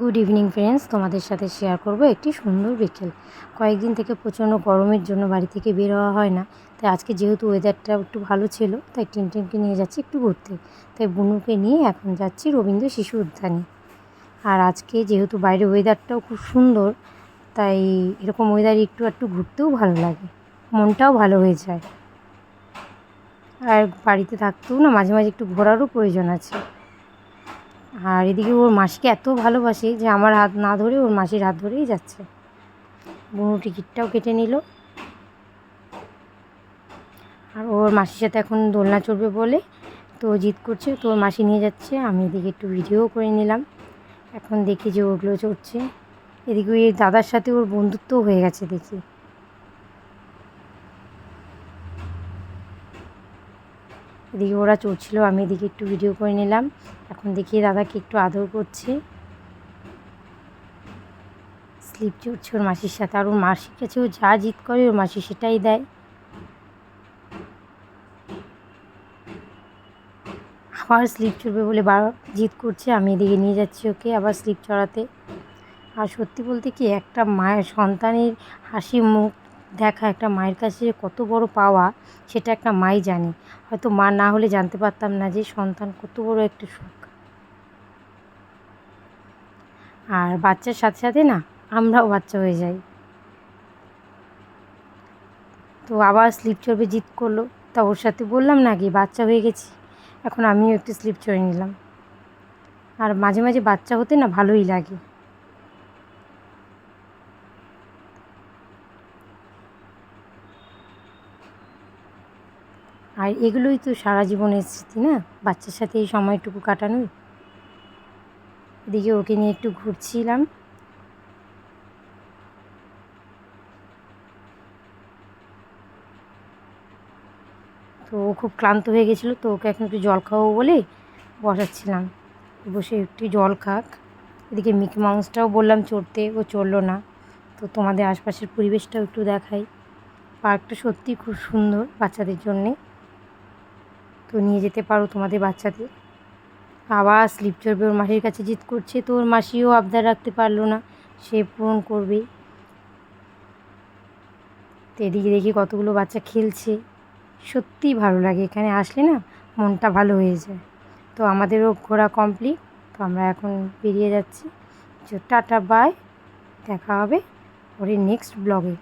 Good evening friends তোমাদের সাথে share করব একটি সুন্দর বিকেল। কয়েকদিন থেকে প্রচণ্ড গরমের জন্য বাড়ি থেকে বের হওয়া হয় না। তাই আজকে যেহেতু ওয়েদারটা একটু ভালো ছিল, তাই টিনটিনকে নিয়ে যাচ্ছি একটু ঘুরতে। তাই বুনুকে নিয়ে এখন যাচ্ছি রবীন্দ্র শিশু উদ্যানে। আর আজকে যেহেতু বাইরে ওয়েদারটাও খুব সুন্দর, তাই এরকম ওয়েদারে একটু একটু ঘুরতেও ভালো লাগে। মনটাও ভালো হয়ে যায়। আর বাড়িতে থাকতেও না, মাঝে মাঝে একটু ঘোরারও প্রয়োজন আছে। আর এদিকে ওর মাসিকে এত ভালোবাসে যে আমার হাত না ধরে ওর মাসির হাত ধরেই যাচ্ছে। বুনু টিকিটটাও কেটে নিল। আর ওর মাসির সাথে এখন দোলনা চড়বে বলে তো জিদ করছে, তো ওর মাসি নিয়ে যাচ্ছে। আমি এদিকে একটু ভিডিও করে নিলাম। এখন দেখি যে ওগুলো চড়ছে। এদিকে ওই দাদার সাথে ওর বন্ধুত্বও হয়ে গেছে দেখি। এদিকে ওরা চড়ছিল, আমি এদিকে একটু ভিডিও করে নিলাম। এখন দেখি দাদাকে একটু আদর করছে। স্লিপ চড়ছে ওর মাসির সাথে, আর ওর মাসির কাছে ও যা জিত করে, ওর মাসি সেটাই দেয়। আবার স্লিপ চড়বে বলে বার জিত করছে, আমি এদিকে নিয়ে যাচ্ছি ওকে আবার স্লিপ চড়াতে। আর সত্যি বলতে কি, একটা মায়ের সন্তানের হাসি মুখ দেখা একটা মায়ের কাছে যে কত বড় পাওয়া, সেটা একটা মাই জানে। হয়তো মা না হলে জানতে পারতাম না যে সন্তান কত বড় একটা সুখ। আর বাচ্চার সাথে সাথে না, আমরাও বাচ্চা হয়ে যাই। তো আবার স্লিপ চড়বে জিত করল। তা ওর সাথে বললাম না কি, বাচ্চা হয়ে গেছি। এখন আমিও একটু স্লিপ চড়ে নিলাম। আর মাঝে মাঝে বাচ্চা হতে না ভালোই লাগে। আর এগুলোই তো সারা জীবনের স্মৃতি, না? বাচ্চার সাথে এই সময়টুকু কাটানোর? এদিকে ওকে নিয়ে একটু ঘুরছিলাম। তো ও খুব ক্লান্ত হয়ে গেছিল, তো ওকে এখন একটু জল খাওয়াবো বলে বসাচ্ছিলাম। বসে একটু জল খাক। এদিকে মিকি মাউসটাও বললাম চড়তে, ও চড়লো না। তো তোমাদের আশপাশের পরিবেশটাও একটু দেখাই। পার্কটা সত্যিই খুব সুন্দর বাচ্চাদের জন্যে। তো নিয়ে যেতে পারো তোমাদের বাচ্চাদের। আবার স্লিপ চড়বে ওর মাসির কাছে জিত করছে, তো ওর মাসিও আবদার রাখতে পারল না, সে পূরণ করবে। তো এদিকে দেখি কতগুলো বাচ্চা খেলছে। সত্যিই ভালো লাগে, এখানে আসলে না মনটা ভালো হয়ে যায়। তো আমাদেরও ঘোরা কমপ্লিট তো আমরা এখন বেরিয়ে যাচ্ছি। টাটা বাই দেখা হবে পরে নেক্সট ব্লগে